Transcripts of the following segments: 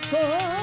Corazón.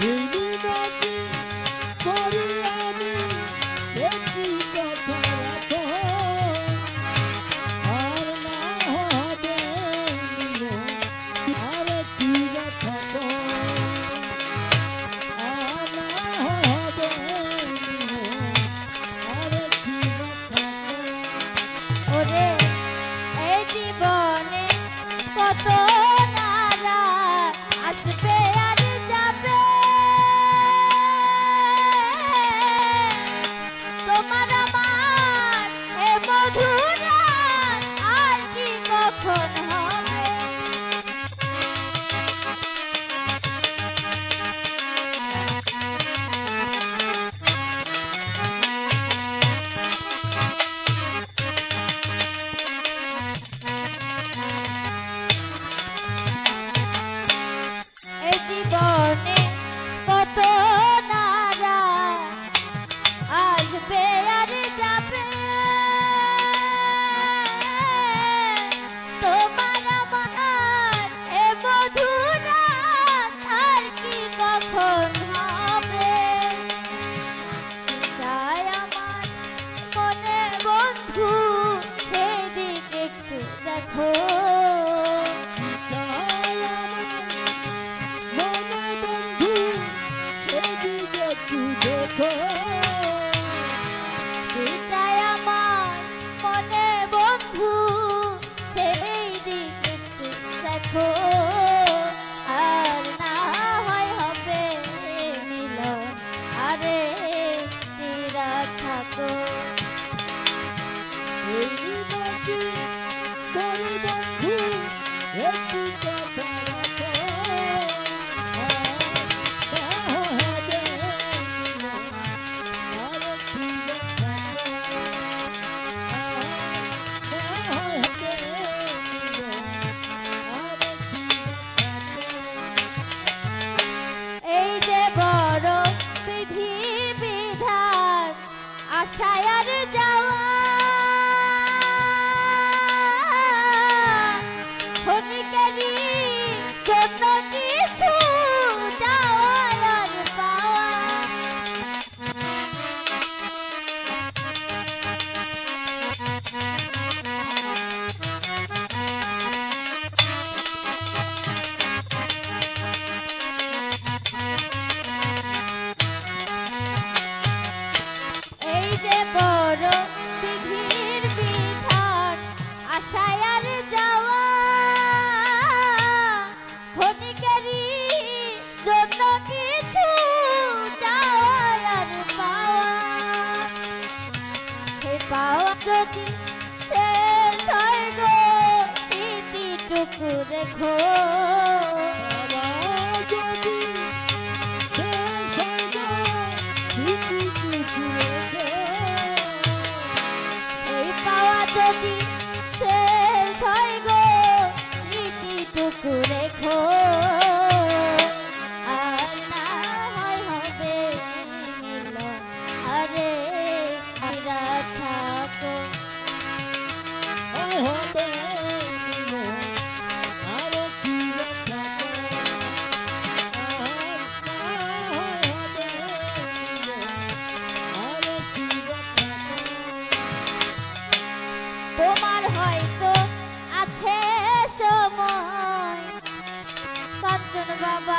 You Oh. দেখো দেখো এই পাওয়া যদি শেষ হয় গো স্মৃতিটুকু রেখো হয়তো আছে সময়। কাঞ্চন বাবা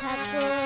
থাকো